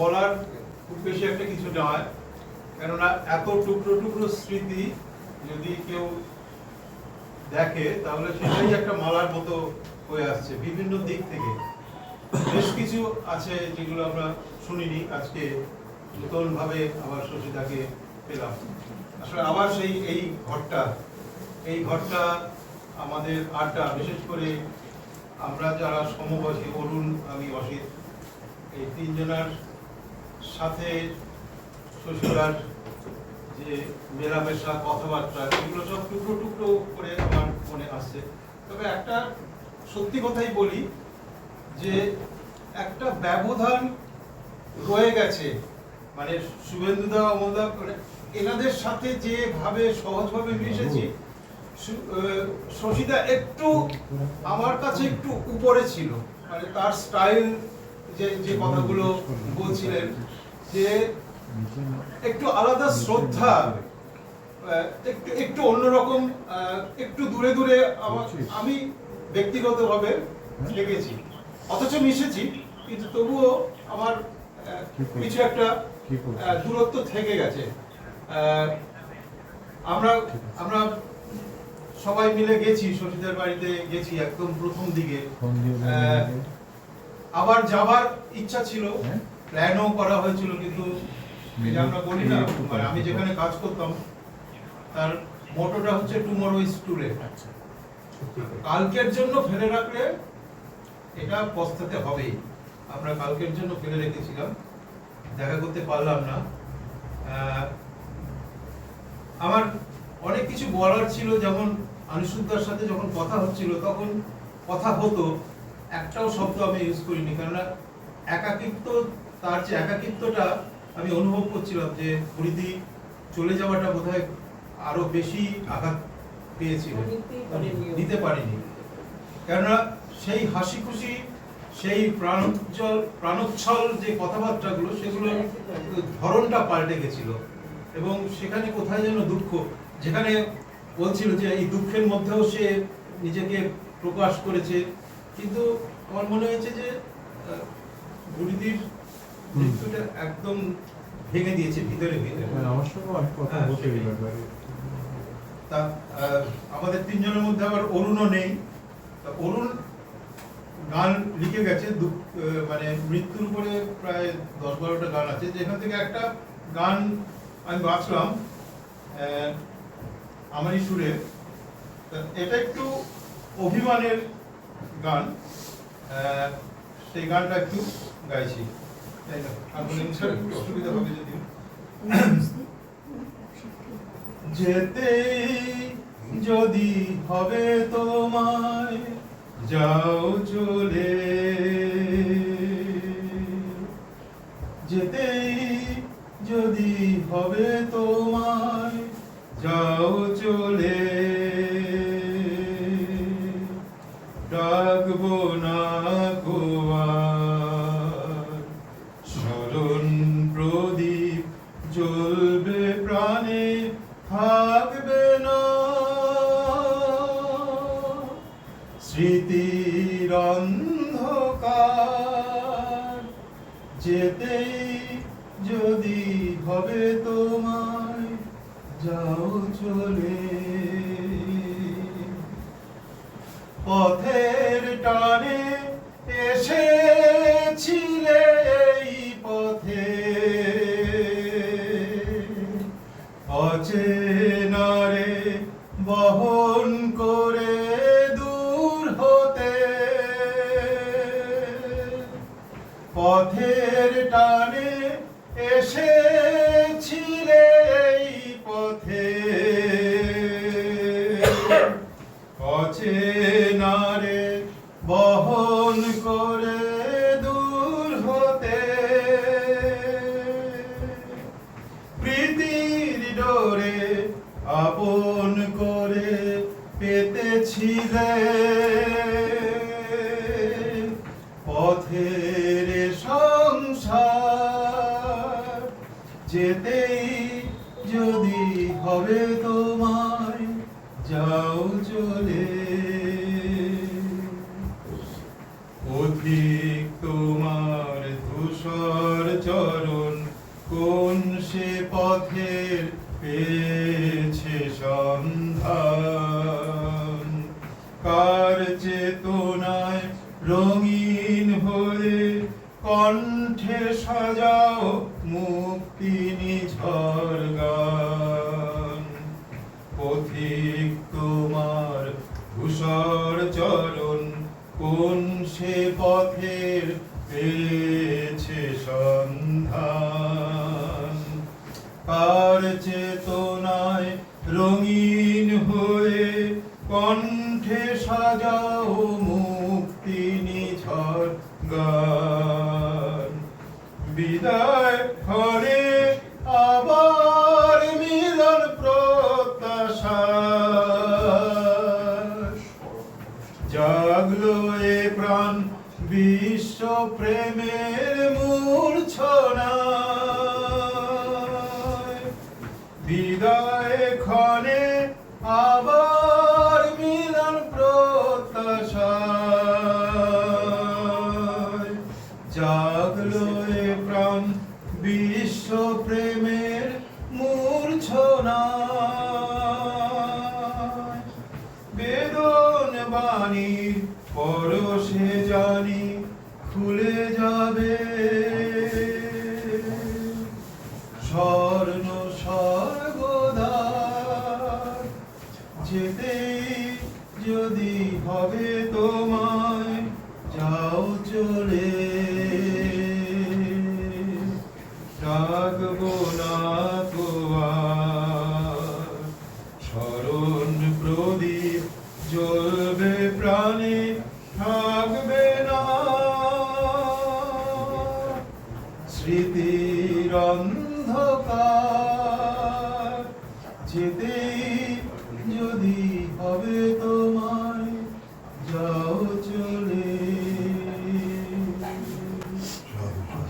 বলার খুব বেশি একটা কিছু নয়। কেননা এত টুকরো টুকরো স্মৃতি যদি কেউ দেখে, তাহলে সেটাই একটা মালার মতো হয়ে আসছে বিভিন্ন দিক থেকে। বেশ কিছু আছে যেগুলো আমরা শুনিনি আজকে নতুন ভাবে আবার শশীদাকে পেলাম। আসলে আবার সেই এই ঘরটা এই ঘরটা আমাদের আড্ডা, বিশেষ করে আমরা যারা সমবয়সী, অরুণ, আমি, অসিত, এই তিনজনার সাথে শশীদার যে মেলামেশা, কথাবার্তা, এগুলো সব টুকরো টুকরো করে আমার মনে আসছে তবে একটা সত্যি কথাই বলি যে একটা ব্যবধান রয়ে গেছে। মানে শুভেন্দুদা অমলদা মানে এনাদের সাথে যেভাবে সহজভাবে মিশেছি শশীদা একটু আমার কাছে একটু উপরে ছিল। মানে তার স্টাইল যে যে কথাগুলো বলছিলেন যে একটু আলাদা শ্রদ্ধা একটু একটু অন্যরকম একটু দূরে দূরে আমি ব্যক্তিগতভাবে লেগেছি। অথচ মিশেছি কিন্তু তবুও আমার কিছু একটা দূরত্ব থেকে গেছে। আমরা আমরা সবাই মিলে গেছি শশীদের বাড়িতে গেছি একদম প্রথম দিকে। আবার যাবার ইচ্ছা ছিল। হ্যাঁ? প্ল্যানও করা হয়েছিল কিন্তু আমরা বলি না আমি যেখানে কাজ করতাম তার মোটোটা হচ্ছে টুমরো ইজ টুডে কালকের জন্য ফেলে রাখলে এটা পস্তাতে হবেই। আমরা কালকের জন্য ফেলে রেখেছিলাম দেখা করতে পারলাম না। আমার অনেক কিছু বলার ছিল যেমন আনিসুদ্দার সাথে যখন কথা হচ্ছিল তখন কথা হতো একটাও শব্দ আমি ইউজ করিনি কেননা একাকিত্ব তার যে একাকিত্বটা আমি অনুভব করছিলাম যে হরিদি চলে যাওয়াটা বোধহয় আরও বেশি আঘাত পেয়েছিল। নিতে পারিনি। কেননা সেই হাসি খুশি সেই প্রাণোজ্জ্বল প্রাণোচ্ছল যে কথাবার্তাগুলো সেগুলো ধরনটা পাল্টে গেছিল। এবং সেখানে কোথায় যেন দুঃখ যেখানে বলছিল যে এই দুঃখের মধ্যেও সে নিজেকে প্রকাশ করেছে। কিন্তু আমার মনে হয়েছে যে আহ, গুরুদির মৃত্যুটা একদম ভেঙে দিয়েছে ভিতরে ভিতরে। হ্যাঁ, আমার সঙ্গে অনেক কথা হ্যাঁ, বলতে তা আমাদের তিনজনের মধ্যে আবার অরুণও নেই। তা অরুণ গান লিখে গেছে মানে মৃত্যুর উপরে প্রায় দশ বারোটা গান আছে। যেখান থেকে একটা গান আমি বাঁচলাম আমারই সুরে। তা এটা একটু অভিমানের গান সেই গানটা একটু গাইছি। তাই যদি? হবে তোমায় যাও চলে। যেতে যদি হবে তোমায় যাও চলে। ডাকবো না যেতেই যদি হবে তোমায় যাও চলে। পথের টানে এসেছিলে এই পথে। অচেনারে বহন এসেছিলে যদি হবে তোমার যাও চলে। অধিক তোমার ধূসর চরণ কোন সে পথের পেয়েছে সন্ধান? কার চেতনায় রঙিন হয়ে কণ্ঠে সাজা বিশ্ব প্রেমে স্বর্ণ স্বর্গদার যেতে যদি হবে তোমায়, যাও চলে। ডাকবো না তোমার স্মরণ প্রদীপ জ্বলবে প্রাণে, থাকবে না। স্মৃতির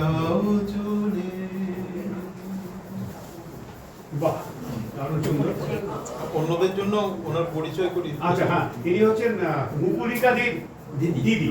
যাও অন্যদের জন্য ওনার পরিচয় করি আচ্ছা হ্যাঁ তিনি হচ্ছেন মুকুলিকা দিদি। দিদি।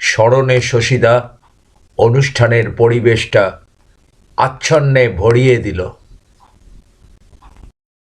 স্মরণে শশীদা অনুষ্ঠানের পরিবেশটা আচ্ছন্নে ভরিয়ে দিল।